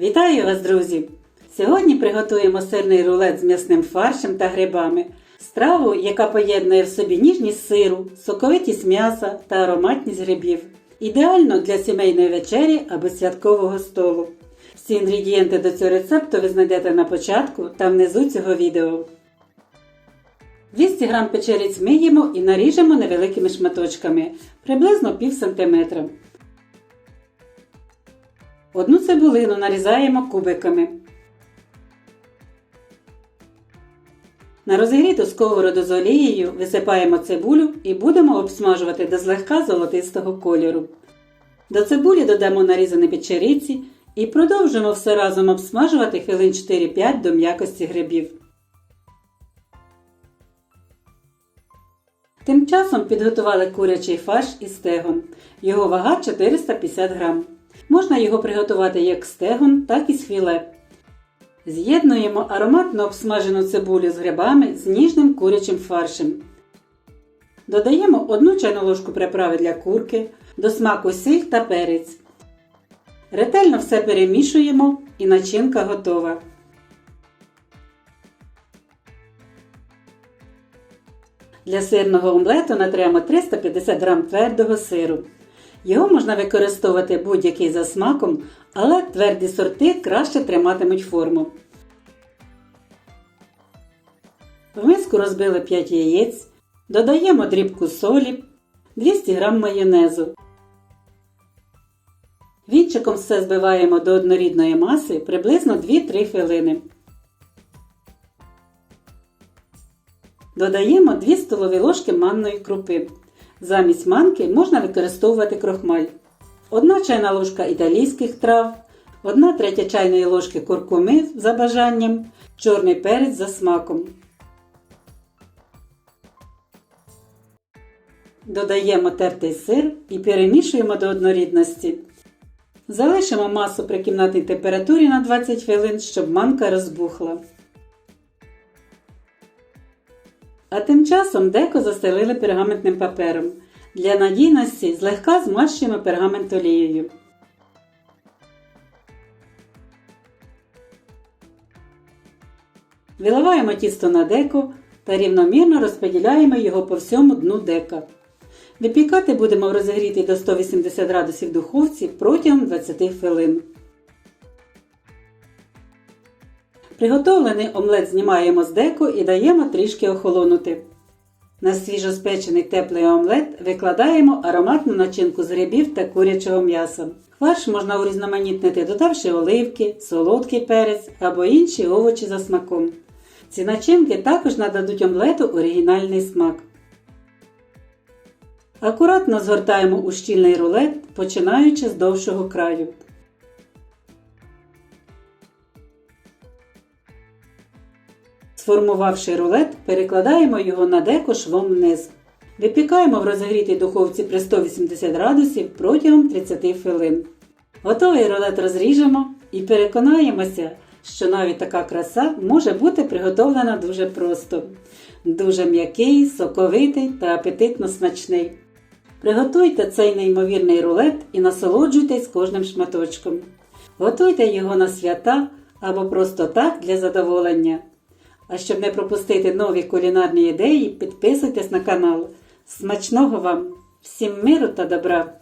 Вітаю вас, друзі! Сьогодні приготуємо сирний рулет з м'ясним фаршем та грибами. Страву, яка поєднує в собі ніжність сиру, соковитість м'яса та ароматність грибів. Ідеально для сімейної вечері або святкового столу. Всі інгредієнти до цього рецепту ви знайдете на початку та внизу цього відео. 200 г печериць миємо і наріжемо невеликими шматочками, приблизно пів сантиметра. Одну цибулину нарізаємо кубиками. На розігріту сковороду з олією висипаємо цибулю і будемо обсмажувати до злегка золотистого кольору. До цибулі додамо нарізані печериці і продовжимо все разом обсмажувати хвилин 4-5 до м'якості грибів. Тим часом підготували курячий фарш із стегон. Його вага 450 грам. Можна його приготувати як стегон, так і з філе. З'єднуємо ароматно обсмажену цибулю з грибами з ніжним курячим фаршем. Додаємо 1 чайну ложку приправи для курки, до смаку сіль та перець. Ретельно все перемішуємо і начинка готова. Для сирного омлету натремо 350 г твердого сиру. Його можна використовувати будь-який за смаком, але тверді сорти краще триматимуть форму. В миску розбили 5 яєць, додаємо дрібку солі, 200 г майонезу. Вінчиком все збиваємо до однорідної маси приблизно 2-3 хвилини. Додаємо 2 столові ложки манної крупи. Замість манки можна використовувати крохмаль. 1 чайна ложка італійських трав, 1 третя чайної ложки куркуми за бажанням, чорний перець за смаком. Додаємо тертий сир і перемішуємо до однорідності. Залишимо масу при кімнатній температурі на 20 хвилин, щоб манка розбухла. А тим часом деко застелили пергаментним папером. Для надійності злегка змащуємо пергамент олією. Виливаємо тісто на деко та рівномірно розподіляємо його по всьому дну дека. Випікати будемо в розігрітій до 180 градусів духовці протягом 20 хвилин. Приготовлений омлет знімаємо з деку і даємо трішки охолонути. На свіжоспечений теплий омлет викладаємо ароматну начинку з грибів та курячого м'яса. Фарш можна урізноманітнити, додавши оливки, солодкий перець або інші овочі за смаком. Ці начинки також нададуть омлету оригінальний смак. Акуратно згортаємо у щільний рулет, починаючи з довшого краю. Сформувавши рулет, перекладаємо його на деко швом вниз. Випікаємо в розігрітій духовці при 180 градусів протягом 30 хвилин. Готовий рулет розріжемо і переконаємося, що навіть така краса може бути приготовлена дуже просто. Дуже м'який, соковитий та апетитно смачний. Приготуйте цей неймовірний рулет і насолоджуйтесь кожним шматочком. Готуйте його на свята або просто так для задоволення. А щоб не пропустити нові кулінарні ідеї, підписуйтесь на канал. Смачного вам! Всім миру та добра!